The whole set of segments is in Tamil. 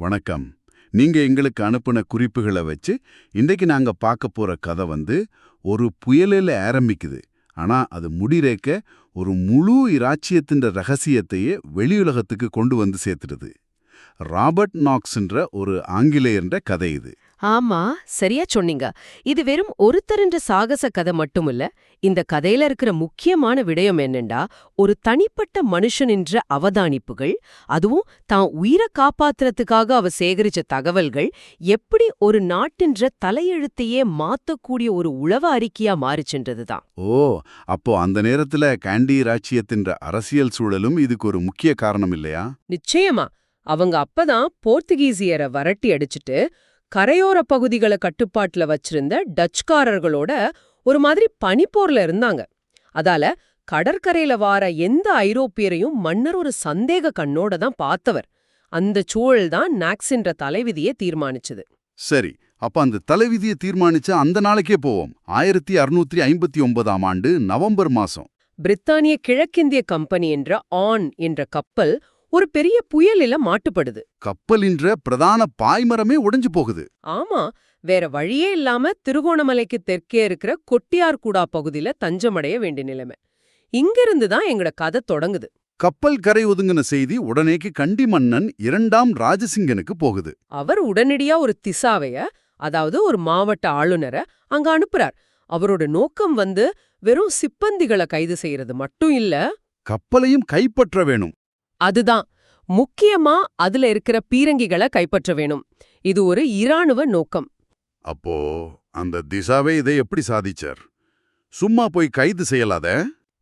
வணக்கம். நீங்க எங்களுக்கு அனுப்புன குறிப்புகளை வச்சு இன்றைக்கு நாங்க பார்க்க போற கதை வந்து ஒரு புயலில் ஆரம்பிக்குது. ஆனா அது முடிரேக்க ஒரு முழு இராச்சியத்தின் ரகசியத்தையே வெளியுலகத்துக்கு கொண்டு வந்து சேர்த்துடுது. ராபர்ட் நாக்ஸ்ன்ற ஒரு ஆங்கிலேயன்ற கதை இது. ஆமா சரியா சொன்னீங்க. இது வெறும் ஒருத்தரின்ற சாகச கதை மட்டுமில்ல இந்த கதையில இருக்கிற முக்கியமான விடயம் என்னண்டா ஒரு தனிப்பட்ட மனுஷனின்ற அவதானிப்புகள் அதுவும் தான் உயிரை காப்பாத்துறதுக்காக அவ சேகரிச்ச தகவல்கள் எப்படி ஒரு நாட்டின்ற தலையெழுத்தையே மாத்தக்கூடிய ஒரு உளவ அறிக்கையா மாறிச்சுன்றதுதான் ஓ அப்போ அந்த நேரத்துல காண்டி இராச்சியத்தின்ற அரசியல் சூழலும் இதுக்கு ஒரு முக்கிய காரணம் இல்லையா? நிச்சயமா. அவங்க அப்பதான் போர்த்துகீசியரை வரட்டி அடிச்சிட்டு கரையோர பகுதிகளை கட்டுப்பாட்டுல வச்சிருந்த டச்சுக்காரர்களோட ஒரு மாதிரி பனிப்போர்ல இருந்தாங்க. அதால கடற்கரையில வார எந்த ஐரோப்பியரையும் மன்னர் ஒரு சந்தேக கண்ணோட தான் பார்த்தவர். அந்த சூழல் தான் நாக்ஸின்ற தலைவிதியை தீர்மானிச்சது. சரி அப்ப அந்த தலைவிதியை தீர்மானிச்ச அந்த நாளைக்கே போவோம். ஆயிரத்தி அறுநூற்றி ஐம்பத்தி ஒன்பதாம் ஆண்டு நவம்பர் மாசம். பிரித்தானிய கிழக்கிந்திய கம்பெனி என்ற ஆன் என்ற கப்பல் ஒரு பெரிய புயலில மாட்டுப்படுது கப்பலின்ற பிரதான பாய்மரமே உடைஞ்சு போகுது. ஆமா வேற வழியே இல்லாம திருகோணமலைக்கு தெற்கே இருக்கிற கொட்டியார்குடா பகுதியில தஞ்சமடைய வேண்டிய நிலைமை. இங்கிருந்து தான் எங்கட கதை தொடங்குது. கப்பல் கரை ஒதுங்கின செய்தி உடனேக்கு கண்டி மன்னன் இரண்டாம் ராஜசிங்கனுக்கு போகுது. அவர் உடனடியா ஒரு திசாவைய அதாவது ஒரு மாவட்ட ஆளுநரை அங்க அனுப்புறார். அவரோட நோக்கம் வந்து வெறும் சிப்பந்திகளை கைது செய்யறது மட்டும் இல்ல கப்பலையும் கைப்பற்ற வேணும். அதுதான். முக்கியமா அதுல இருக்கிற பீரங்கிகளை கைப்பற்ற வேணும். இது ஒரு இராணுவ நோக்கம். அப்போ அந்த திசாவே இதை எப்படி சாதிச்சார்? சும்மா போய் கைது செய்யலாத?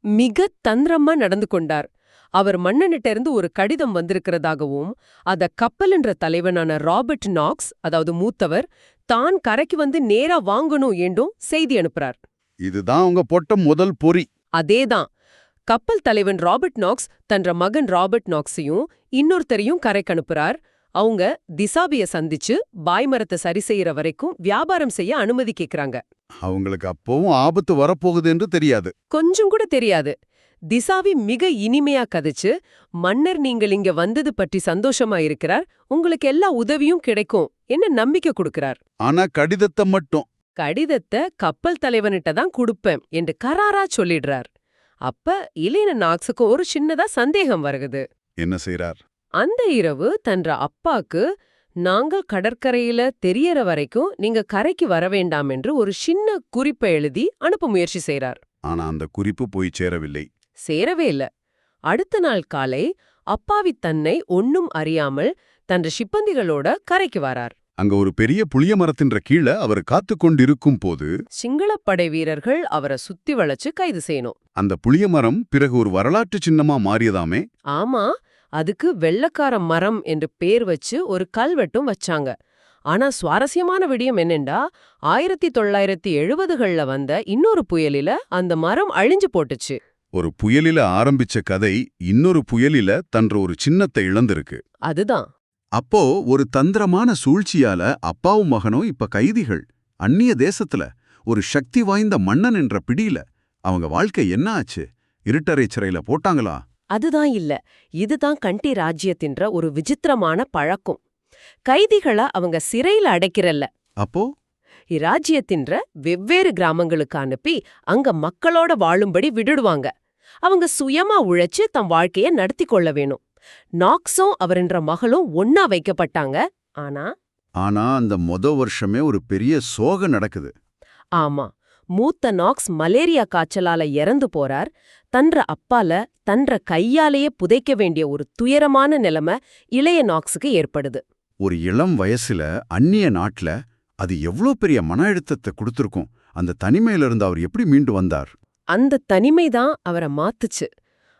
மிக தந்திரமா நடந்து கொண்டார். அவர் மன்னனிட்ட இருந்து ஒரு கடிதம் வந்திருக்கிறதாகவும் அத கப்பல் என்ற தலைவனான ராபர்ட் நாக்ஸ் அதாவது மூத்தவர் தான் கரைக்கு வந்து நேரா வாங்கணும் ஏண்டும் செய்தி அனுப்புறார். இதுதான் அவங்க போட்ட முதல் பொறி. அதேதான். கப்பல் தலைவன் ராபர்ட் நாக்ஸ் தன்ற மகன் ராபர்ட் நாக்ஸையும் இன்னொருத்தரையும் கரைக்கு அனுப்புறார். அவங்க திசாபிய சந்திச்சு பாய்மரத்தை சரி செய்யற வரைக்கும் வியாபாரம் செய்ய அனுமதி கேக்குறாங்க. அவங்களுக்கு அப்பவும் ஆபத்து வரப்போகுது என்று தெரியாது. கொஞ்சம் கூட தெரியாது. திசாவி மிக இனிமையா கதைச்சு மன்னர் நீங்கள் இங்க வந்தது பற்றி சந்தோஷமா இருக்கிறார். உங்களுக்கு எல்லா உதவியும் கிடைக்கும் என்ன நம்பிக்கை கொடுக்கிறார். ஆனா கடிதத்தை மட்டும். கடிதத்தை கப்பல் தலைவனிட்ட தான் கொடுப்பேன் என்று கராரா சொல்லிடுறார். அப்ப இளைய நாக்ஸுக்கு ஒரு சின்னதா சந்தேகம் வருகுது. என்ன செய்றார்? அந்த இரவு தன்ற அப்பாக்கு நாங்கள் கடற்கரையில தெரியற வரைக்கும் நீங்க கரைக்கு வர வேண்டாம் என்று ஒரு சின்ன குறிப்பை எழுதி அனுப்ப முயற்சி செய்றார். ஆனா அந்த குறிப்பு போய் சேரவில்லை. சேரவே இல்ல. அடுத்த நாள் காலை அப்பாவி தன்னை ஒன்னும் அறியாமல் தன்ற சிப்பந்திகளோட கரைக்கு வரார். அங்க ஒரு பெரிய புளிய மரத்தின்ற கீழே அவர் காத்து கொண்டிருக்கும் போது சிங்களப்படை வீரர்கள் அவரை சுத்தி வளைச்சு கைது செய்யணும். அந்த புளிய மரம் பிறகு ஒரு வரலாற்று சின்னமா மாறியதாமே? ஆமா அதுக்கு வெள்ளக்கார மரம் என்று பேர் வச்சு ஒரு கல்வெட்டும் வச்சாங்க. ஆனா சுவாரஸ்யமான விடயம் என்னென்றா ஆயிரத்தி தொள்ளாயிரத்தி எழுபதுகள்ல வந்த இன்னொரு புயலில அந்த மரம் அழிஞ்சு போட்டுச்சு. ஒரு புயலில ஆரம்பிச்ச கதை இன்னொரு புயலில தன்ற ஒரு சின்னத்தை இழந்திருக்கு. அதுதான். அப்போ ஒரு தந்திரமான சூழ்ச்சியால அப்பாவும் மகனும் இப்ப கைதிகள். அந்நிய தேசத்துல ஒரு சக்தி வாய்ந்த மன்னன் என்ற பிடியில அவங்க வாழ்க்கை என்ன ஆச்சு? இருட்டறை சிறையில போட்டாங்களா? அதுதான் இல்ல. இதுதான் கண்டி ராஜ்யத்தின்ற ஒரு விசித்திரமான பழக்கம். கைதிகளை அவங்க சிறையில அடைக்கிறல்ல. அப்போ? இராஜ்யத்தின்ற வெவ்வேறு கிராமங்களுக்கு அனுப்பி அங்க மக்களோட வாழும்படி விடுடுவாங்க. அவங்க சுயமா உழைச்சு தம் வாழ்க்கைய நடத்தி கொள்ள வேணும். நாக்ஸும் அவரின்ற மகளும் ஒன்னா வைக்கப்பட்டாங்க. ஆனா ஆனா அந்த மொத வருஷமே ஒரு பெரிய சோகம் நடக்குது. ஆமா மூத்த நாக்ஸ் மலேரியா காய்ச்சலால இறந்து போறார். தன்ற அப்பால தன்ற கையாலேயே புதைக்க வேண்டிய ஒரு துயரமான நிலைமை இளைய நாக்ஸுக்கு ஏற்படுது. ஒரு இளம் வயசுல அந்நிய நாட்டுல அது எவ்ளோ பெரிய மன அழுத்தத்தை கொடுத்திருக்கும். அந்த தனிமையிலிருந்து அவர் எப்படி மீண்டு வந்தார்? அந்த தனிமை தான் அவரை மாத்துச்சு.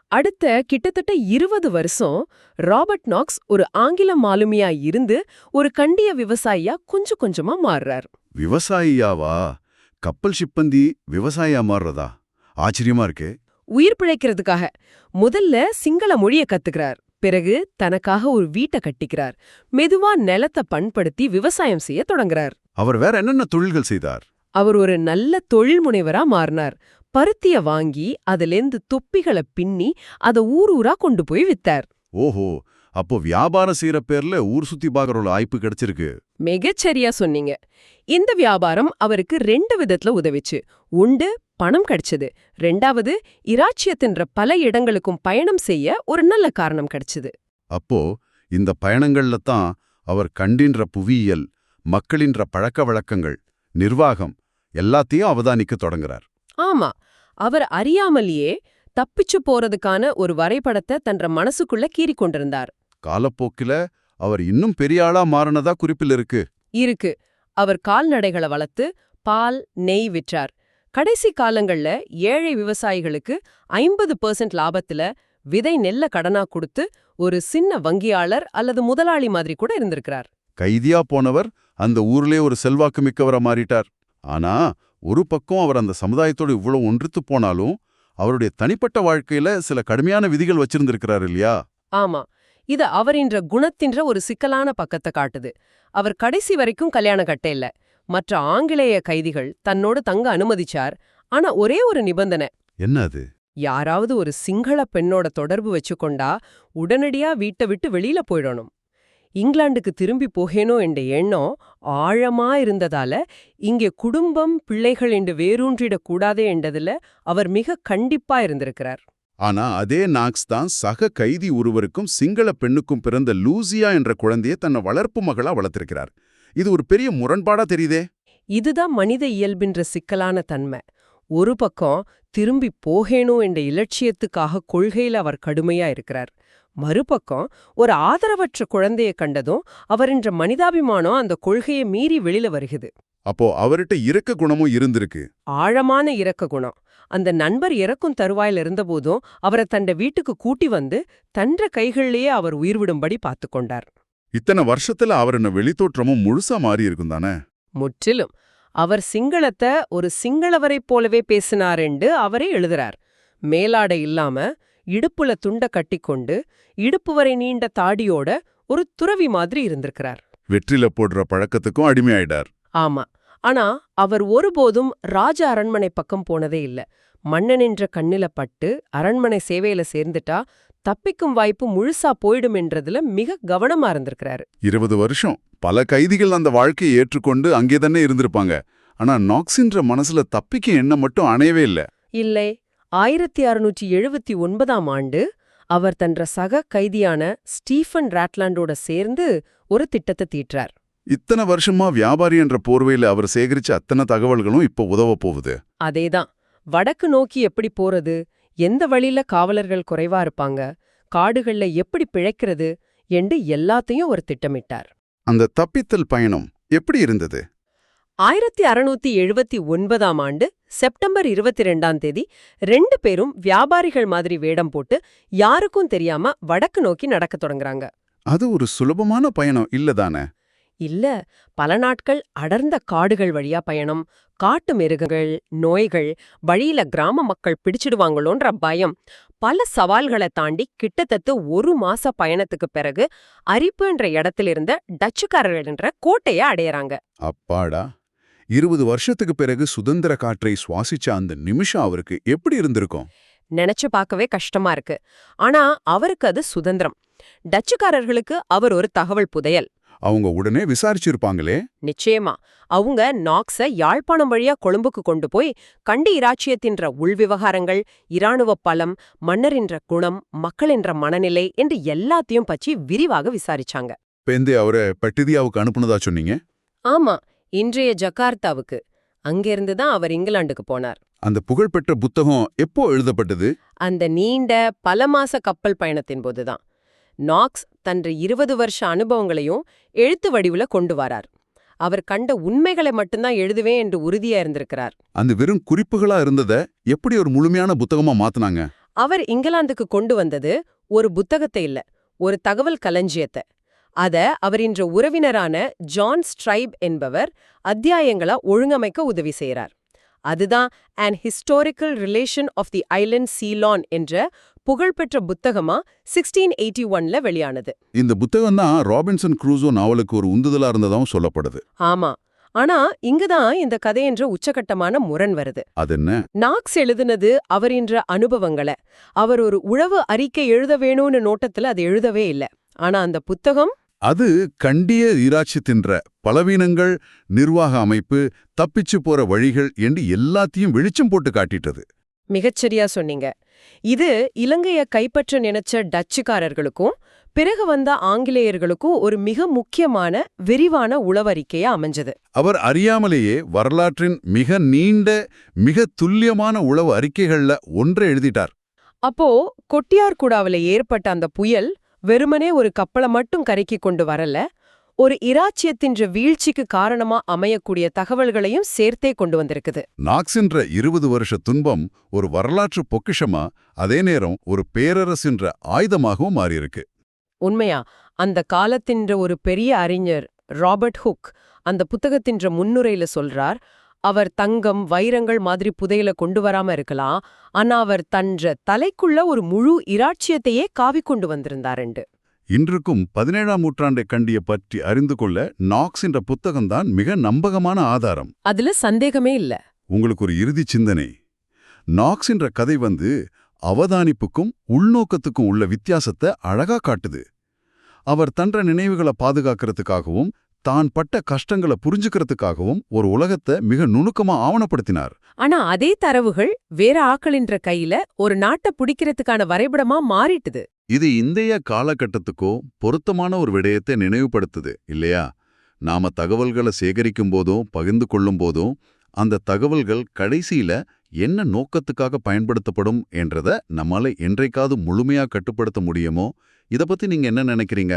அடுத்த கிட்டத்தட்ட இருபது வருஷம் ராபர்ட் நாக்ஸ் ஒரு ஆங்கில மாலுமியா இருந்து ஒரு கண்டிய விவசாயியா கொஞ்சம் கொஞ்சமா மாறுறார். விவசாயியாவா? கப்பல் சிப்பந்தி விவசாயியா மாறுறதா? ஆச்சரியமா இருக்கே. உயிர் பிழைக்கிறதுக்காக முதல்ல சிங்கள மொழிய கத்துக்கிறார். பிறகு தனக்காக ஒரு வீட்டை கட்டிக்கிறார். மெதுவா நிலத்தை பண்படுத்தி விவசாயம் செய்ய தொடங்குறார். அவர் வேற என்னென்ன தொழில்கள் செய்தார்? அவர் ஒரு நல்ல தொழில் முனைவரா மாறினார். பருத்திய வாங்கி அதிலேந்து தொப்பிகளை பின்னி அத ஊர் ஊரா கொண்டு போய் வித்தார். ஓஹோ அப்போ வியாபாரம் செய்யற பேர்ல ஊர் சுத்தி பார்க்கற ஒரு வாய்ப்பு கிடைச்சிருக்கு. மிகச்சரியா சொன்னீங்க. இந்த வியாபாரம் அவருக்கு ரெண்டு விதத்துல உதவிச்சு. உண்டு பணம் கிடைச்சது. ரெண்டாவது இராச்சியத்தின்ற பல இடங்களுக்கும் பயணம் செய்ய ஒரு நல்ல காரணம் கிடைச்சது. அப்போ இந்த பயணங்கள்ல தான் அவர் கண்டின்ற புவியியல் மக்களின்ற பழக்க வழக்கங்கள் நிர்வாகம் எல்லாத்தையும் அவதானிக்க தொடங்குறார். ஆமா அவர் அறியாமலேயே தப்பிச்சு போறதுக்கான ஒரு வரைபடத்தை தன்ற மனசுக்குள்ள கீறி கொண்டிருந்தார். காலப்போக்கில அவர் இன்னும் பெரிய ஆளா மாறினதா குறிப்பில் இருக்கு. இருக்கு. அவர் கால்நடைகளை வளர்த்து பால் நெய் விற்றார். கடைசி காலங்கள்ல ஏழை விவசாயிகளுக்கு ஐம்பது பெர்சென்ட் லாபத்துல விதை நெல்ல கடனா கொடுத்து ஒரு சின்ன வங்கியாளர் அல்லது முதலாளி மாதிரி கூட இருந்திருக்கிறார். கைதியா போனவர் அந்த ஊர்லயே ஒரு செல்வாக்கு மிக்கவரா மாறிட்டார். ஆனா ஒரு பக்கம் அவர் அந்த சமுதாயத்தோட இவ்வளவு ஒன்றித்து போனாலும் அவருடைய தனிப்பட்ட வாழ்க்கையில சில கடுமையான விதிகள் வச்சிருந்திருக்கிறார் இல்லையா? ஆமா. இது அவரின்ற குணத்தின்ற ஒரு சிக்கலான பக்கத்தை காட்டுது. அவர் கடைசி வரைக்கும் கல்யாணம் கட்ட இல்ல. மற்ற ஆங்கிலேய கைதிகள் தன்னோடு தங்க அனுமதிச்சார். ஆனா ஒரே ஒரு நிபந்தனை. என்ன அது? யாராவது ஒரு சிங்கள பெண்ணோட தொடர்பு வச்சுக்கொண்டா உடனடியா வீட்டை விட்டு வெளியில போயிடணும். இங்கிலாந்துக்கு திரும்பி போகேனோ என்ற எண்ணம் ஆழமா இருந்ததால இங்கே குடும்பம் பிள்ளைகள் என்று வேரூன்றிடக் கூடாதே என்றதுல அவர் மிக கண்டிப்பா இருந்திருக்கிறார். ஆனா அதே நாக்ஸ் தான் சக கைதி ஒருவருக்கும் சிங்கள பெண்ணுக்கும் பிறந்த லூசியா என்ற குழந்தையை தன்னை வளர்ப்பு மகளா வளர்த்திருக்கிறார். இது ஒரு பெரிய முரண்பாடா தெரியுதே. இதுதான் மனித இயல்பின்ற சிக்கலான தன்மை. ஒரு பக்கம் திரும்பி போகேனோ என்ற இலட்சியத்துக்காக கொள்கையில அவர் கடுமையா இருக்கிறார். மறுபக்கம் ஒரு ஆதரவற்ற குழந்தைய கண்டதும் அவரின்ற மனிதாபிமானம் அந்த கொள்கையை மீறி வெளியில வருகிறது. அப்போ அவர்கிட்ட இரக்க குணமும் இருந்திருக்கு. ஆழமான இரக்க குணம். அந்த நண்பர் இறக்கும் தருவாயில இருந்தபோதும் அவரை தண்ட வீட்டுக்கு கூட்டி வந்து தன்ற கைகள்லயே அவர் உயிர் விடும்படி பார்த்து கொண்டார். இத்தனை வருஷத்துல அவரின் வெளித்தோற்றமும் முழுசா மாறி இருக்கும் தானே? முற்றிலும். அவர் சிங்களத்தை ஒரு சிங்களவரைப் போலவே பேசினாரெண்டு அவரே எழுதுறார். மேலாடை இல்லாம இடுப்புல துண்ட கட்டிக்கொண்டு இடுப்பு வரை நீண்ட தாடியோட ஒரு துறவி மாதிரி இருந்திருக்கிறார். வெற்றில போடுற பழக்கத்துக்கும் அடிமையாயிடார் ஆமா. ஆனா அவர் ஒருபோதும் ராஜ அரண்மனை பக்கம் போனதே இல்ல. மன்னனின்ற கண்ணில பட்டு அரண்மனை சேவையில சேர்ந்துட்டா தப்பிக்கும் வாய்ப்பு முழுசா போயிடும் என்றதுல மிக கவனமா இருந்திருக்கிறாரு. இருபது வருஷம். பல கைதிகள் அந்த வாழ்க்கையை ஏற்றுக்கொண்டு அங்கே தானே இருந்திருப்பாங்க. ஆனா நாக்ஸின்ற மனசுல தப்பிக்க எண்ணம் மட்டும் அணையவே இல்ல. இல்லை. ஆயிரத்தி அறுநூற்றி எழுபத்தி ஒன்பதாம் ஆண்டு அவர் தன்ற சக கைதியான ஸ்டீஃபன் ராட்லாண்டோட சேர்ந்து ஒரு திட்டத்தை தீற்றார் இத்தனை வருஷமா வியாபாரி என்ற போர்வையில அவர் சேகரிச்ச அத்தனை தகவல்களும் இப்போ உதவ போகுது. அதேதான். வடக்கு நோக்கி எப்படி போறது? எந்த வழியில காவலர்கள் குறைவா இருப்பாங்க? காடுகள்ல எப்படி பிழைக்கிறது? என்று எல்லாத்தையும் ஒரு திட்டமிட்டார். அந்த தப்பித்தல் பயணம் எப்படி இருந்தது? ஆயிரத்தி அறுநூத்தி எழுபத்தி ஒன்பதாம் ஆண்டு செப்டம்பர் இருபத்தி ரெண்டாம் தேதி ரெண்டு பேரும் வியாபாரிகள் மாதிரி வேடம் போட்டு யாருக்கும் தெரியாம வடக்கு நோக்கி நடக்கத் தொடங்குறாங்க. அது ஒரு சுலபமான பயணம். இல்லதானே இல்ல பல நாட்கள் அடர்ந்த காடுகள் வழியா பயணம். காட்டு மிருகங்கள் நோய்கள் வழியில கிராம மக்கள் பிடிச்சிடுவாங்களோன்ற பயம். பல சவால்களை தாண்டி கிட்டத்தட்ட ஒரு மாச பயணத்துக்கு பிறகு அரிப்புன்ற இடத்திலிருந்த டச்சுக்காரர்கள் என்ற கோட்டைய அடையறாங்க. அப்பாடா! இருபது வருஷத்துக்கு பிறகு சுதந்திர காற்றை சுவாசிச்ச அந்த நிமிஷம் அவருக்கு எப்படி இருந்திருக்கும்? நினைச்சு பார்க்கவே கஷ்டமா இருக்கு. ஆனா அவருக்கு அது சுதந்திரம். டச்சுக்காரர்களுக்கு அவர் ஒரு தகவல் புதையல். அவங்க உடனே விசாரிச்சிருப்பாங்களே? நிச்சயமா. அவங்க நாக்ஸ யாழ்ப்பாணம் வழியா கொழும்புக்கு கொண்டு போய் கண்டி இராச்சியத்தின்ற உள்விவகாரங்கள் இராணுவ பலம் மன்னரின்ற குணம் மக்களின்ற மனநிலை என்று எல்லாத்தையும் பற்றி விரிவாக விசாரிச்சாங்க. பெந்தே அவரை பட்டிதியாவுக்கு அனுப்புனதா சொன்னீங்க? ஆமா. இன்றைய ஜகார்த்தாவுக்கு. அங்கிருந்து தான் அவர் இங்கிலாந்துக்கு போனார். அந்த புகழ்பெற்ற புத்தகம் எப்போ எழுதப்பட்டது? அந்த நீண்ட பல மாச கப்பல் பயணத்தின் போதுதான். நாக்ஸ் தன்ற இருபது வருஷ அனுபவங்களையும் எழுத்து வடிவுல கொண்டு வரார். அவர் கண்ட உண்மைகளை மட்டும்தான் எழுதுவேன் என்று உறுதியா இருந்திருக்கிறார். அந்த வெறும் குறிப்புகளா இருந்தத எப்படி ஒரு முழுமையான புத்தகமா மாத்துனாங்க? அவர் இங்கிலாந்துக்கு கொண்டு வந்தது ஒரு புத்தகத்தை இல்ல ஒரு தகவல் களஞ்சியத்தை. அத அவர் இன்ற உறவினரான ஜான் ஸ்ட்ரைப் என்பவர் அத்தியாயங்களா ஒழுங்கமைக்க உதவி செய்றார். அதுதான் an historical relation of the island Ceylon என்ற புகழ்பெற்ற புத்தகமா சிக்ஸ்டீன் எயிட்டி ஒன்ல வெளியானது. இந்த புத்தகம் தான் ராபின்சன் க்ரூசோ நாவலுக்கு ஒரு உந்துதலா இருந்ததாவும் சொல்லப்படுது. ஆமா. ஆனா இங்கதான் இந்த கதையென்ற உச்சகட்டமான முரண் வருது. அது என்ன? நாக்ஸ் எழுதுனது அவரின்ற அனுபவங்களை. அவர் ஒரு உழவு அறிக்கை எழுத வேணும்னு நோட்டத்துல அது எழுதவே இல்ல. ஆனா அந்த புத்தகம் அது கண்டிய இராட்சியத்தின்ற பலவீனங்கள் நிர்வாக அமைப்பு தப்பிச்சு போற வழிகள் என்று எல்லாத்தையும் வெளிச்சம் போட்டு காட்டிட்டது. மிகச்சரியா சொன்னீங்க. இது இலங்கைய கைப்பற்ற நினைச்ச டச்சுக்காரர்களுக்கும் பிறகு வந்த ஆங்கிலேயர்களுக்கும் ஒரு மிக முக்கியமான விரிவான உளவறிக்கையா அமைஞ்சது. அவர் அறியாமலேயே வரலாற்றின் மிக நீண்ட மிக துல்லியமான உளவு அறிக்கைகள்ல ஒன்றை எழுதிட்டார். அப்போ கொட்டியார்குடாவில ஏற்பட்ட அந்த புயல் வெறுமனே ஒரு கப்பலை மட்டும் கரைக்கு கொண்டு வரல ஒரு இராச்சியத்தின்ற வீழ்ச்சிக்கு காரணமா அமையக்கூடிய தகவல்களையும் சேர்த்தே கொண்டு வந்திருக்குது. நாக்ஸின்ற இருபது வருஷ துன்பம் ஒரு வரலாற்று பொக்கிஷமா அதே நேரம் ஒரு பேரரசின்ற ஆயுதமாகவும் மாறியிருக்கு. உண்மையா அந்த காலத்தின்ற ஒரு பெரிய அறிஞர் ராபர்ட் ஹுக் அந்த புத்தகத்தின்ற முன்னுரையில சொல்றார் அவர் தங்கம் வைரங்கள் மாதிரி புதையல கொண்டு வராம இருக்கலாம். ஆனா அவர் தன்ற தலைக்குள்ள ஒரு முழு இராட்சியத்தையே காவி கொண்டு வந்திருந்தாருண்டு. இன்றுக்கும் பதினேழாம் நூற்றாண்டை கண்டிய பற்றி அறிந்து கொள்ள நாக்ஸ் என்ற புத்தகம்தான் மிக நம்பகமான ஆதாரம். அதுல சந்தேகமே இல்ல. உங்களுக்கு ஒரு இறுதி சிந்தனை. நாக்ஸ் என்ற கதை வந்து அவதானிப்புக்கும் உள்நோக்கத்துக்கும் உள்ள வித்தியாசத்தை அழகா காட்டுது. அவர் தன்ற நினைவுகளை பாதுகாக்கிறதுக்காகவும் தான் பட்ட கஷ்டங்களை புரிஞ்சுக்கிறதுக்காகவும் ஒரு உலகத்தை மிக நுணுக்கமா ஆவணப்படுத்தினார். ஆனா அதே தரவுகள் வேற ஆக்களின்ற கையில ஒரு நாட்டை பிடிக்கிறதுக்கான வரைபடமா மாறிட்டுது. இது இந்திய காலகட்டத்துக்கோ பொருத்தமான ஒரு விடயத்தை நினைவுபடுத்துது இல்லையா? நாம தகவல்களை சேகரிக்கும் போதும் பகிர்ந்து கொள்ளும் போதும் அந்த தகவல்கள் கடைசியில என்ன நோக்கத்துக்காக பயன்படுத்தப்படும் என்றத நம்மால என்றைக்காவது முழுமையா கட்டுப்படுத்த முடியுமோ? இத பத்தி நீங்க என்ன நினைக்கிறீங்க?